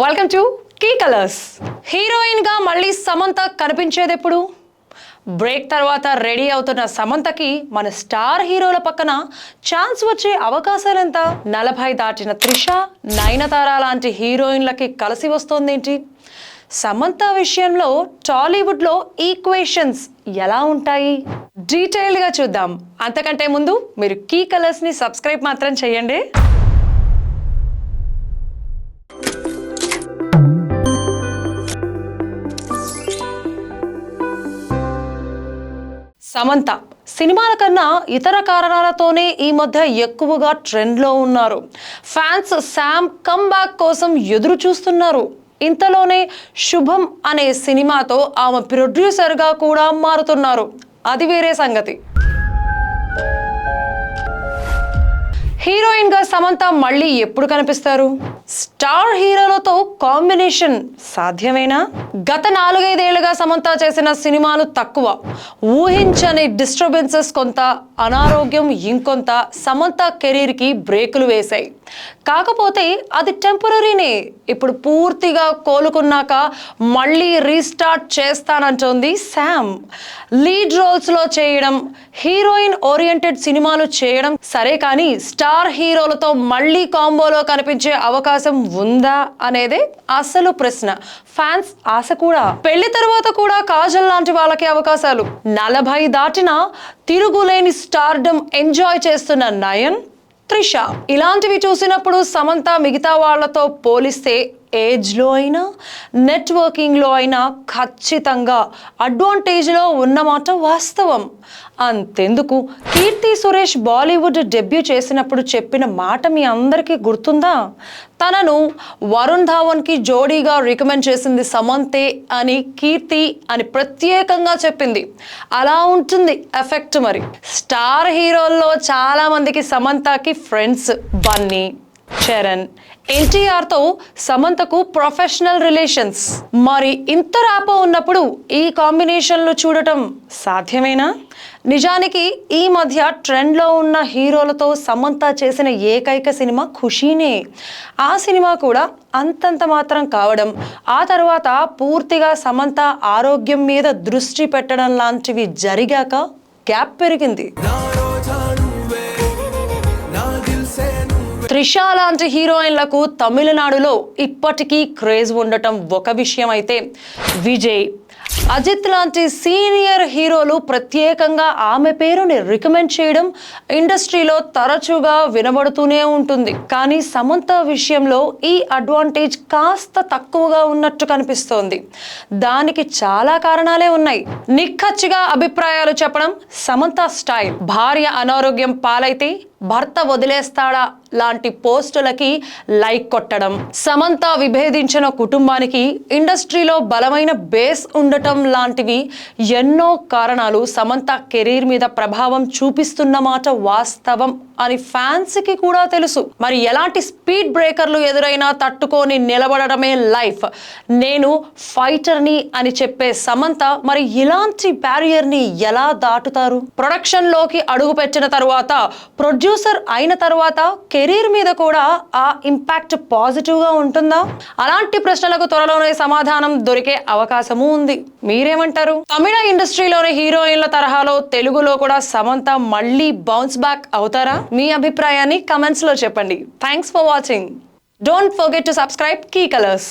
Welcome to key colours హీరోయిన్గా మళ్ళీ సమంత కనిపించేది ఎప్పుడు బ్రేక్ తర్వాత రెడీ అవుతున్న సమంతకి మన స్టార్ హీరోల పక్కన ఛాన్స్ వచ్చే అవకాశాలు ఎంత నలభై దాటిన త్రిష నయనతార లాంటి హీరోయిన్లకి కలిసి వస్తోందేంటి? సమంత విషయంలో టాలీవుడ్లో ఈక్వేషన్స్ ఎలా ఉంటాయి? డీటెయిల్డ్గా చూద్దాం. అంతకంటే ముందు మీరు కీ కలర్స్ని సబ్స్క్రైబ్ మాత్రం చేయండి. సమంత. సినిమాల కన్నా ఇతర కారణాలతోనే ఈ మధ్య ఎక్కువగా ట్రెండ్లో ఉన్నారు. ఫ్యాన్స్ శామ్ కమ్బ్యాక్ కోసం ఎదురు చూస్తున్నారు ఇంతలోనే శుభం అనే సినిమాతో ఆమె ప్రొడ్యూసర్గా కూడా మారుతున్నారు. అది వేరే సంగతి. హీరోయిన్గా సమంత మళ్ళీ ఎప్పుడు కనిపిస్తారు? స్టార్ హీరోలతో కాంబినేషన్ సాధ్యమేనా? గత నాలుగైదేళ్ళుగా సమంత చేసిన సినిమాలు తక్కువ. ఊహించని డిస్టర్బెన్సెస్ కొంత అనారోగ్యం ఇంకొంత సమంత కెరీర్కి బ్రేకులు వేశాయి. కాకపోతే అది టెంపరీనే. ఇప్పుడు పూర్తిగా కోలుకున్నాక మళ్ళీ రీస్టార్ట్ చేస్తానంటోంది శామ్. లీడ్ రోల్స్లో చేయడం హీరోయిన్ ఓరియంటెడ్ సినిమాలు చేయడం సరే కానీ స్టార్ హీరోలతో మళ్ళీ కాంబోలో కనిపించే అవకాశం ఉందా అనేదే అసలు ప్రశ్న. ఫ్యాన్స్ ఆశ కూడా పెళ్ళి తర్వాత కూడా కాజల్ లాంటి వాళ్ళకి అవకాశాలు. నలభై దాటిన తిరుగులేని స్టార్డమ్ ఎంజాయ్ చేస్తున్న నయన్ త్రిష. ఇలాంటివి చూసినప్పుడు సమంత మిగతా వాళ్ళతో పోలిస్తే ఏజ్లో అయినా నెట్వర్కింగ్లో అయినా ఖచ్చితంగా అడ్వాంటేజ్లో ఉన్నమాట వాస్తవం. అంతెందుకు? కీర్తి సురేష్ బాలీవుడ్ డెబ్యూ చేసినప్పుడు చెప్పిన మాట మీ అందరికీ గుర్తుందా? తనను వరుణ్ ధావన్కి జోడీగా రికమెండ్ చేసింది సమంతే అని కీర్తి అని ప్రత్యేకంగా చెప్పింది. అలా ఉంటుంది ఎఫెక్ట్ మరి. స్టార్ హీరోల్లో చాలామందికి సమంతకి ఫ్రెండ్స్ బన్నీ. చరణ్. ఎన్టీఆర్తో సమంతకు ప్రొఫెషనల్ రిలేషన్స్ మరి ఇంత ర్యాపో ఉన్నప్పుడు ఈ కాంబినేషన్లు చూడటం సాధ్యమేనా? నిజానికి ఈ మధ్య ట్రెండ్లో ఉన్న హీరోలతో సమంత చేసిన ఏకైక సినిమా ఖుషీనే. ఆ సినిమా కూడా అంతంత మాత్రం కావడం ఆ తర్వాత పూర్తిగా సమంత ఆరోగ్యం మీద దృష్టి పెట్టడం లాంటివి జరిగాక గ్యాప్ పెరిగింది. త్రిష లాంటి హీరోయిన్లకు తమిళనాడులో ఇప్పటికీ క్రేజ్ ఉండటం ఒక విషయం అయితే విజయ్. అజిత్ లాంటి సీనియర్ హీరోలు ప్రత్యేకంగా ఆమె పేరుని రికమెండ్ చేయడం ఇండస్ట్రీలో తరచుగా వినబడుతూనే ఉంటుంది. కానీ సమంత విషయంలో ఈ అడ్వాంటేజ్ కాస్త తక్కువగా ఉన్నట్టు కనిపిస్తోంది. దానికి చాలా కారణాలే ఉన్నాయి. నిక్కచ్చిగా అభిప్రాయాలు చెప్పడం సమంత స్టైల్. భార్య అనారోగ్యం పాలైతే భర్త వదిలేస్తాడా? లాంటి పోస్టులకి లైక్ కొట్టడం. సమంత విభేదించిన కుటుంబానికి ఇండస్ట్రీలో బలమైన బేస్ ఉండటం లాంటివి ఎన్నో కారణాలు సమంత కెరీర్ మీద ప్రభావం చూపిస్తున్న మాట వాస్తవం అని ఫ్యాన్స్కి కూడా తెలుసు. మరి ఎలాంటి స్పీడ్ బ్రేకర్లు ఎదురైనా తట్టుకొని నిలబడటమే లైఫ్. నేను ఫైటర్ని అని చెప్పే సమంత మరి ఇలాంటి బ్యారియర్ని ఎలా దాటుతారు? ప్రొడక్షన్లోకి అడుగు పెట్టిన తర్వాత ప్రొడ్యూసర్ అయిన తర్వాత కెరీర్ మీద కూడా ఆ ఇంపాక్ట్ పాజిటివ్గా ఉంటుందా? అలాంటి ప్రశ్నలకు త్వరలోనే సమాధానం దొరికే అవకాశము ఉంది. మీరేమంటారు? తమిళ ఇండస్ట్రీలోని హీరోయిన్ల తరహాలో తెలుగులో కూడా సమంత మళ్ళీ బౌన్స్ బ్యాక్ అవుతారా? మీ అభిప్రాయాన్ని కమెంట్స్లో చెప్పండి. Thanks for watching don't forget to subscribe key colours